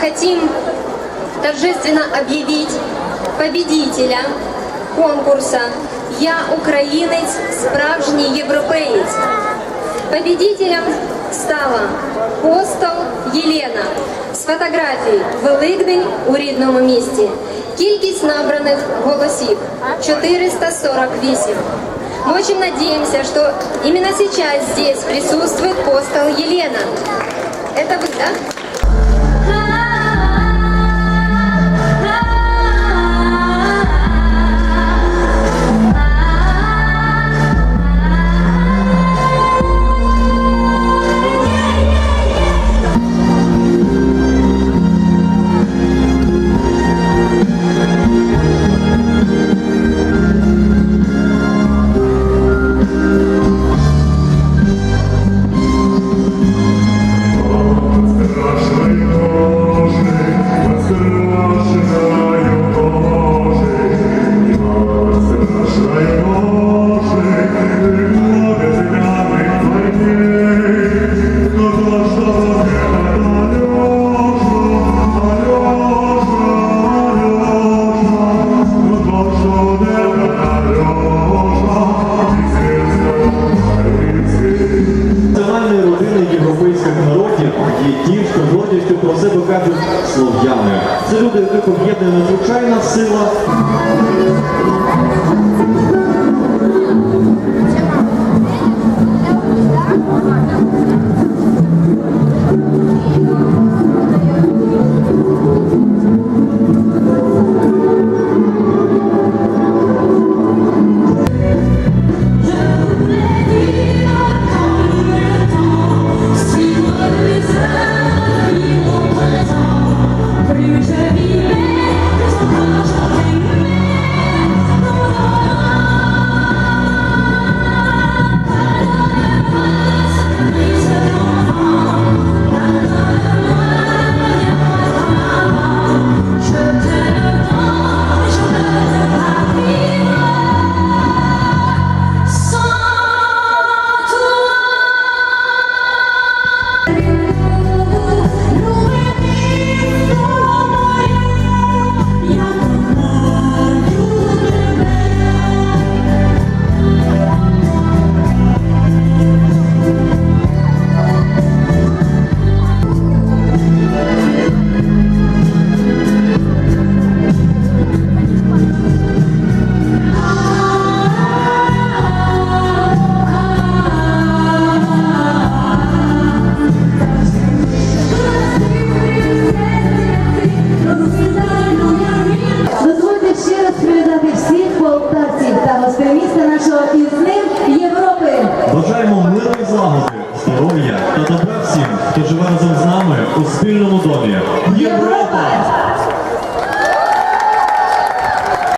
хотим торжественно объявить победителя конкурса «Я українець, справжній європеєць». Победителем стала Постол Єлена з фотографії Великдень у рідному місті. Кількість набраних голосів 448. Мы очень надеемся, что именно сейчас здесь присутствует Постол Елена. Это вы, да? що з гордістю про себе кажуть слов'яни. Це люди, яких об'єднує надзвичайна сила та добра всім, хто живе разом з нами у спільному домі. Європа!